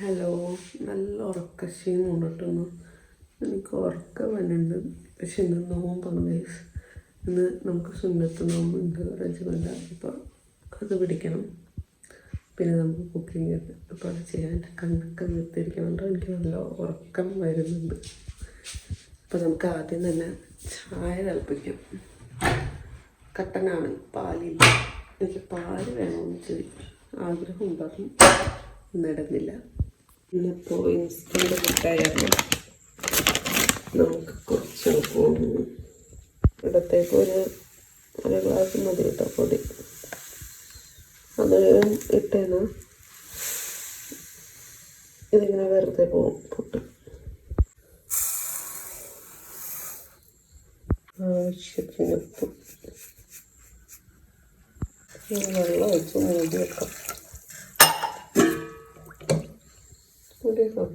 Hello നല്ല ഉറക്കക്ഷീണം കൊണ്ടിട്ടൊന്നു എനിക്ക് ഉറക്കം വരുന്നുണ്ട് പക്ഷെ ഇന്ന് നോമ്പാണ് ഗൈസ് ഇന്ന് നമുക്ക് സുന്നത്ത് നോമ്പുണ്ട്. റജമല്ല അപ്പോൾ അത് പിടിക്കണം. പിന്നെ നമുക്ക് കുക്കിംഗ് അപ്പോൾ അത് ചെയ്യാൻ കണ്ണൊക്കെ നിർത്തിയിരിക്കണോണ്ട് എനിക്ക് നല്ല ഉറക്കം വരുന്നുണ്ട്. അപ്പോൾ നമുക്ക് ആദ്യം തന്നെ ചായ തിളപ്പിക്കാം. കട്ടനാണ് പാലില്ല എനിക്ക് പാൽ വേണമെന്ന് ആഗ്രഹം ഉണ്ടാകും. നടന്നില്ല ഇന്നിപ്പോൾ ഇൻസ്റ്റന്റ് കിട്ടായിരുന്നു നമുക്ക് കുറച്ച് ഇടത്തേക്ക് ഒരു അര ഗ്ലാസ് മതി കേട്ടോ പൊടി. അത് ഇട്ടേന്ന്. ഇതിങ്ങനെ വെറുതെ പോകും പൊട്ട്. ആവശ്യത്തിന് ഉപ്പ്. വെള്ളം ഒഴിച്ച് മൂടി വെക്കാം വെക്കാം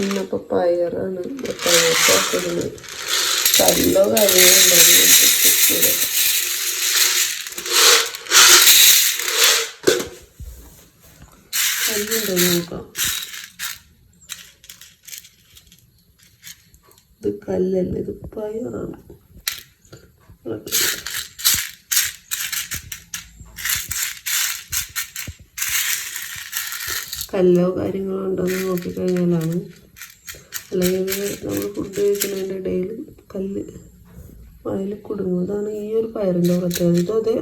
ഇന്നിപ്പോൾ പയറാണ്. പയർക്കാക്കുന്നത് കല്ലോ കാര്യങ്ങളോ കല്ലുണ്ടോ നോക്കാം. ഇത് കല്ലല്ല ഇത് പയറാണ്. കല്ലോ കാര്യങ്ങളോ ഉണ്ടോയെന്ന് നോക്കിക്കഴിഞ്ഞാലാണ്. അല്ലെങ്കിൽ നമ്മൾ ഫുഡ് കഴിക്കുന്നതിന്റെ ഇടയിൽ കല്ല് വായിൽ കുടുങ്ങുന്നതാണ് ഈ ഒരു പയറിന്റെ പ്രത്യേകത. ഇത് അതെ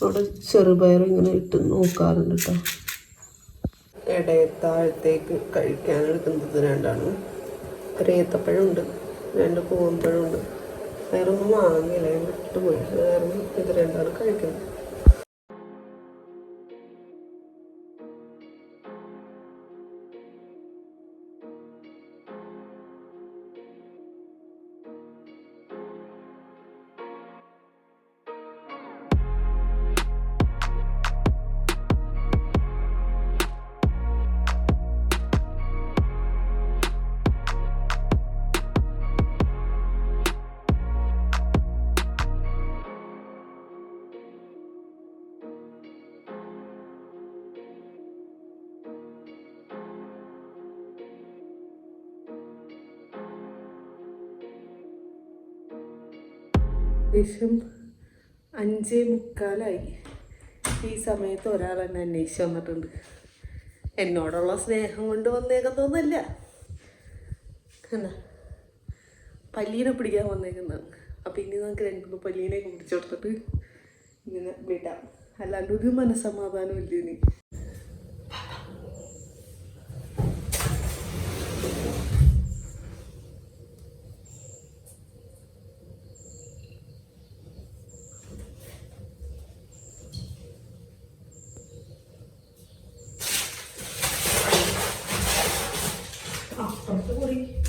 അവിടെ ചെറുപയർ ഇങ്ങനെ ഇട്ട് നോക്കാറുണ്ട് കേട്ടോ ഇടയത്താഴത്തേക്ക് കഴിക്കാൻ എടുക്കുന്നത് രണ്ടാണ്. ഒരു ഏത്തപ്പഴമുണ്ട് രണ്ട് പൂവമ്പഴമുണ്ട് വേറൊന്നും വാങ്ങിയില്ല വിട്ടുപോയി. വേറെ ഇത് രണ്ടാണ് കഴിക്കുന്നത്. ഏകദേശം അഞ്ചേ മുക്കാലായി. ഈ സമയത്ത് ഒരാൾ എന്നെ അന്വേഷിച്ച് വന്നിട്ടുണ്ട്. എന്നോടുള്ള സ്നേഹം കൊണ്ട് വന്നേക്കുന്നൊന്നുമല്ല എന്നാ പല്ലീനെ പിടിക്കാൻ വന്നേക്കുന്നതാണ് അപ്പം ഇനി നമുക്ക് രണ്ടു പല്ലീനെ പിടിച്ചു കൊടുത്തിട്ട് ഇങ്ങനെ വിടാം. അല്ലാണ്ട് ഒരു മനസ്സമാധാനം ഇല്ല ഇനി. করি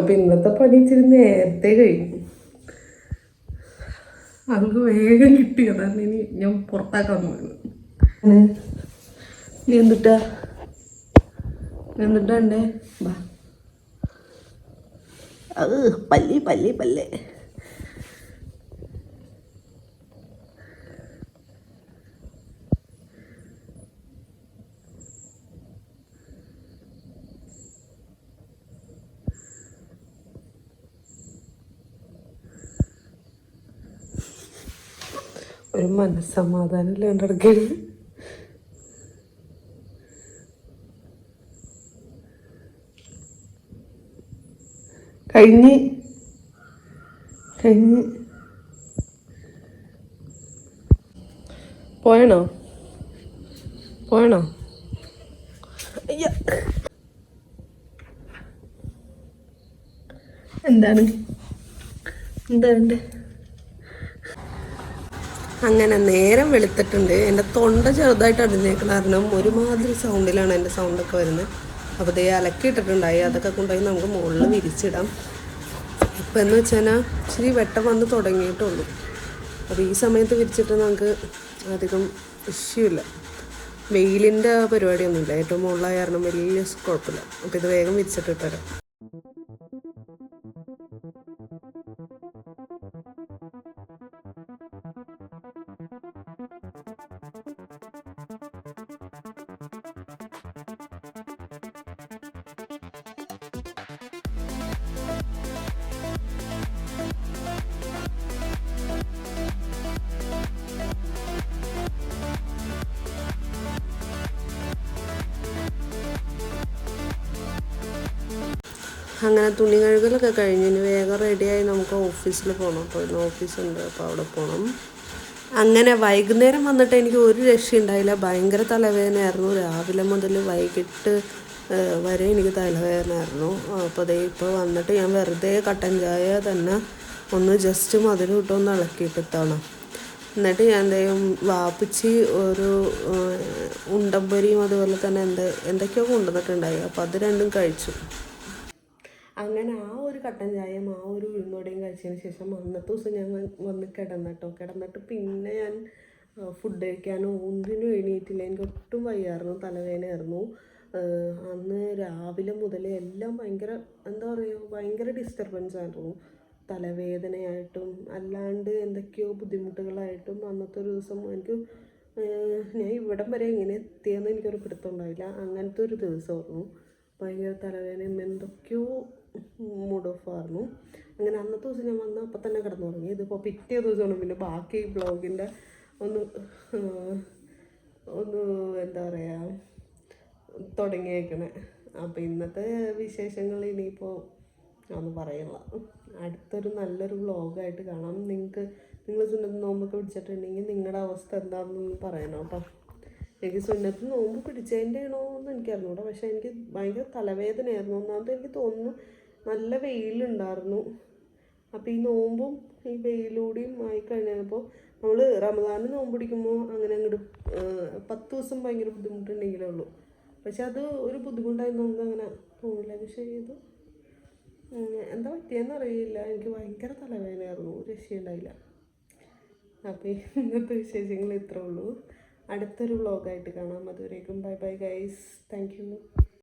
അപ്പൊ ഇന്നത്തെ പണി ഇച്ചിരി നേരത്തെ കഴിഞ്ഞു. അവൾക്ക് വേഗം കിട്ടി അതാണ് ഇനി ഞാൻ പുറത്താക്കാൻ പോകുന്നത് എന്നിട്ടാ ബാ. അത് പല്ലി പല്ലി പല്ലേ. ഒരു മനസ്സമാധാനം ഇല്ലാണ്ട് ഇടയ്ക്കാണ് കഴിഞ്ഞ് കഴിഞ്ഞ്. പോയണോ? പോയണോ? എന്താണ്? എന്താ വേണ്ടേ അങ്ങനെ നേരം വെളുത്തിട്ടുണ്ട്. എന്റെ തൊണ്ട ചെറുതായിട്ട് അടിഞ്ഞേക്കണ കാരണം ഒരുമാതിരി സൗണ്ടിലാണ് എന്റെ സൗണ്ടൊക്കെ വരുന്നത്. അപ്പോൾ ദേ അലക്കിയിട്ടിട്ടുണ്ടായി. അതൊക്കെ കൊണ്ടുപോയി നമുക്ക് മുകളിൽ വിരിച്ചിടാം. ഇപ്പം എന്ന് വെച്ചാൽ ഇച്ചിരി വെട്ടം വന്ന് തുടങ്ങിയിട്ടുള്ളൂ. അപ്പോൾ ഈ സമയത്ത് വിരിച്ചിട്ട് നമുക്ക് അധികം ഇഷ്യൂ ഇല്ല. വെയിലിന്റെ പരിപാടിയൊന്നുമില്ല. ഏറ്റവും മുകളിലായ കാരണം വലിയ കുഴപ്പമില്ല. അപ്പോൾ ഇത് വേഗം വിരിച്ചിട്ട് ഇട്ടുതരാം അങ്ങനെ തുണി കഴുകലൊക്കെ കഴിഞ്ഞ് ഇനി വേഗം റെഡിയായി നമുക്ക് ഓഫീസിൽ പോകണം അപ്പോൾ ഇന്ന് ഓഫീസുണ്ട് അപ്പോൾ അവിടെ പോകണം അങ്ങനെ വൈകുന്നേരം വന്നിട്ട് എനിക്ക് ഒരു രക്ഷയുണ്ടായില്ല ഭയങ്കര തലവേദനയായിരുന്നു. രാവിലെ മുതൽ വൈകിട്ട് വരെ എനിക്ക് തലവേദനയായിരുന്നു. അപ്പോൾ അതേ ഇപ്പോൾ വന്നിട്ട് ഞാൻ വെറുതെ കട്ടൻ ചായ തന്നെ ഒന്ന് ജസ്റ്റ് മധുരം ഇട്ടൊന്ന് ഇളക്കിയിട്ടിത്താണ് എന്നിട്ട് ഞാൻ എന്തെയും വാപ്പിച്ച് ഒരു ഉണ്ടമ്പരിയും അതുപോലെ തന്നെ എന്ത് എന്തൊക്കെയോ കൊണ്ടുവന്നിട്ടുണ്ടായി. അപ്പോൾ അത് രണ്ടും കഴിച്ചു. അങ്ങനെ ആ ഒരു കട്ടൻ ചായയും ആ ഒരു ഉഴുന്നോടെയും കഴിച്ചതിന് ശേഷം അന്നത്തെ ദിവസം ഞാൻ വന്ന് കിടന്നിട്ടോ. കിടന്നിട്ട് പിന്നെ ഞാൻ ഫുഡ് കഴിക്കാനോ ഒന്നിനും എണീറ്റില്ല. എനിക്ക് ഒട്ടും വയ്യായിരുന്നു തലവേദനയായിരുന്നു. അന്ന് രാവിലെ മുതൽ എല്ലാം ഭയങ്കര എന്താ പറയുക ഭയങ്കര ഡിസ്റ്റർബൻസ് ആയിരുന്നു. തലവേദനയായിട്ടും അല്ലാണ്ട് എന്തൊക്കെയോ ബുദ്ധിമുട്ടുകളായിട്ടും അന്നത്തെ ഒരു ദിവസം എനിക്ക് ഞാൻ ഇവിടം വരെ എങ്ങനെ എത്തിയെന്ന് എനിക്കൊരു പിടുത്തം ഉണ്ടായില്ല. അങ്ങനത്തെ ഒരു ദിവസമായിരുന്നു. ഭയങ്കര തലവേദനയും എന്തൊക്കെയോ മൂഡ് ഓഫ് ആയിരുന്നു അങ്ങനെ അന്നത്തെ ദിവസം ഞാൻ വന്ന് അപ്പം തന്നെ കിടന്നുറങ്ങി. ഇതിപ്പോൾ പിറ്റേ ദിവസമാണ് പിന്നെ ബാക്കി ബ്ലോഗിന്റെ ഒന്ന് ഒന്ന് എന്താ പറയുക തുടങ്ങിയേക്കണേ. അപ്പോൾ ഇന്നത്തെ വിശേഷങ്ങൾ ഇനിയിപ്പോൾ ഞാൻ പറയില്ല. അടുത്തൊരു നല്ലൊരു വ്ളോഗായിട്ട് കാണാം. നിങ്ങൾക്ക് നിങ്ങൾ സുന്നത്ത് നോമ്പൊക്കെ പിടിച്ചിട്ടുണ്ടെങ്കിൽ നിങ്ങളുടെ അവസ്ഥ എന്താണെന്നൊന്ന് പറയണം കേട്ടോ. എനിക്ക് സുന്നത്ത് നോമ്പ് പിടിച്ചതിന്റെ ആണോ എന്ന് എനിക്ക് അറിഞ്ഞൂടാ. പക്ഷേ എനിക്ക് ഭയങ്കര തലവേദനയായിരുന്നു. ഒന്നാമത് എനിക്ക് തോന്നുന്നു നല്ല വെയിലുണ്ടായിരുന്നു. അപ്പോൾ ഈ നോമ്പും ഈ വെയിലൂടെയും ആയി കഴിഞ്ഞപ്പോൾ നമ്മൾ റമദാന് നോമ്പ് പിടിക്കുമ്പോൾ അങ്ങനെ അങ്ങോട്ട് പത്ത് ദിവസം ഭയങ്കര ബുദ്ധിമുട്ടുണ്ടെങ്കിലേ ഉള്ളൂ. പക്ഷെ അത് ഒരു ബുദ്ധിമുട്ടായി നമുക്ക് അങ്ങനെ തോന്നില്ല. പക്ഷേ ഇത് എന്താ പറ്റിയെന്ന് അറിയില്ല. എനിക്ക് ഭയങ്കര തലവേദനയായിരുന്നു. രക്ഷയുണ്ടായില്ല അപ്പോൾ ഇന്നത്തെ വിശേഷങ്ങൾ ഇത്രേ ഉള്ളൂ. അടുത്തൊരു വ്ളോഗായിട്ട് കാണാം. അതുവരേക്കും bye bye guys thank you